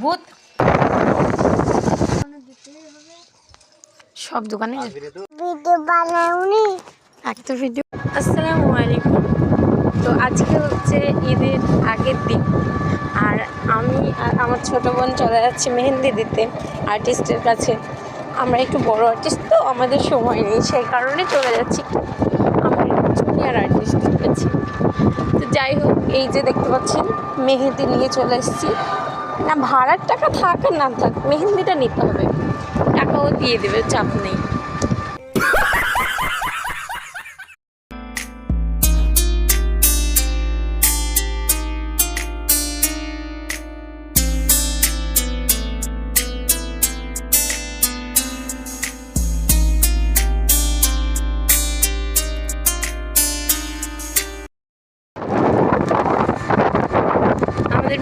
ভূত। সব দোকানে ভিডিও বানাওনি। একটা ভিডিও। আসসালামু আলাইকুম। তো আজকে হচ্ছে ঈদের আগের দিন। আর আমি আর আমার ছোট বোন চলে যাচ্ছি মেহেন্দি দিতে আর্টিস্টের কাছে। আমরা একটু বড় আর্টিস্ট তো আমাদের সময় নেই সেই কারণে চলে যাচ্ছি আমার জুনিয়র আর্টিস্টের কাছে। তো যাই হোক এই যে দেখতে পাচ্ছেন মেহেন্দি নিয়ে চলে এসেছি। না, ভাড়ার টাকা থাক না থাক, মেহেন্দিটা নিতে হবে। টাকাও দিয়ে দেবে, চাপ নেই।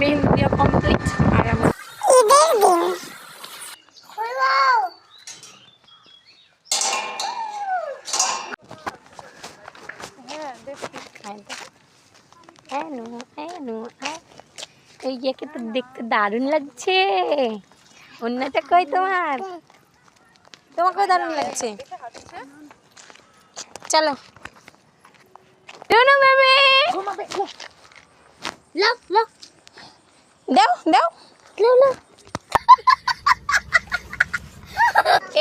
মেহেন্দি কমপ্লিট আর আমরা ঈদের দিন হলো হ্যাঁ নু হ্যাঁ নু হ্যাঁ এই দারুণ লাগছে অন্যটা কই তোমার তোমাকেও দারুণ লাগছে চলো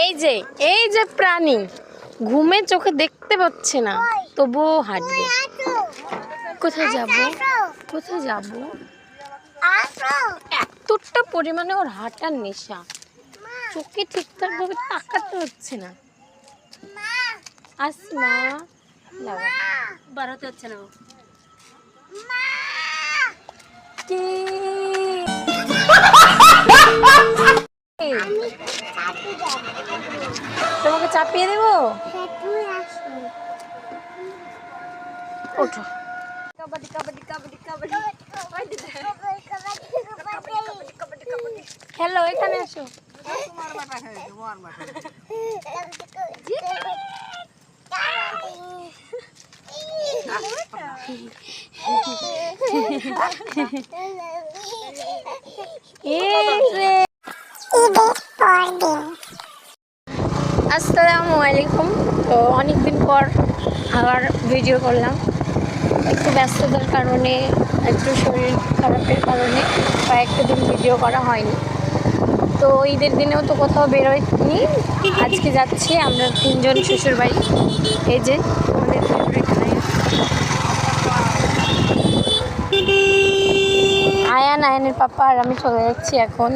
এই যে এই যে প্রাণী, ঘুমে চোখে দেখতে পাচ্ছে না, তবুও হাঁটবে। কোথায় যাব? কোথায় যাব? এতটা পরিমাণে ওর হাঁটার নেশা। চোখে ঠিকঠাক ভাবে তাকাতে হচ্ছে না। মা। আসমা বাড়াতে হচ্ছে না তোমাকে চাপিয়ে দেবো? আসো ওঠো। কাবাডি কাবাডি কাবাডি কাবাডি কবাডি কবাডি কবাডি হ্যালো এখানে আসো। এই রে ঈদের পর দিন আসসালামু আলাইকুম। তো অনেকদিন পর আবার ভিডিও করলাম। একটু ব্যস্ততার কারণে, একটু শরীর খারাপের কারণে কয়েকটা দিন ভিডিও করা হয়নি। তো ঈদের দিনেও তো কোথাও বেরোয়নি। আজকে যাচ্ছি, আমরা তিনজন শ্বশুর বাড়ি এই যে, আমাদের আয়ান। আয়ান, আয়ানের পাপা আর আমি চলে যাচ্ছি এখন।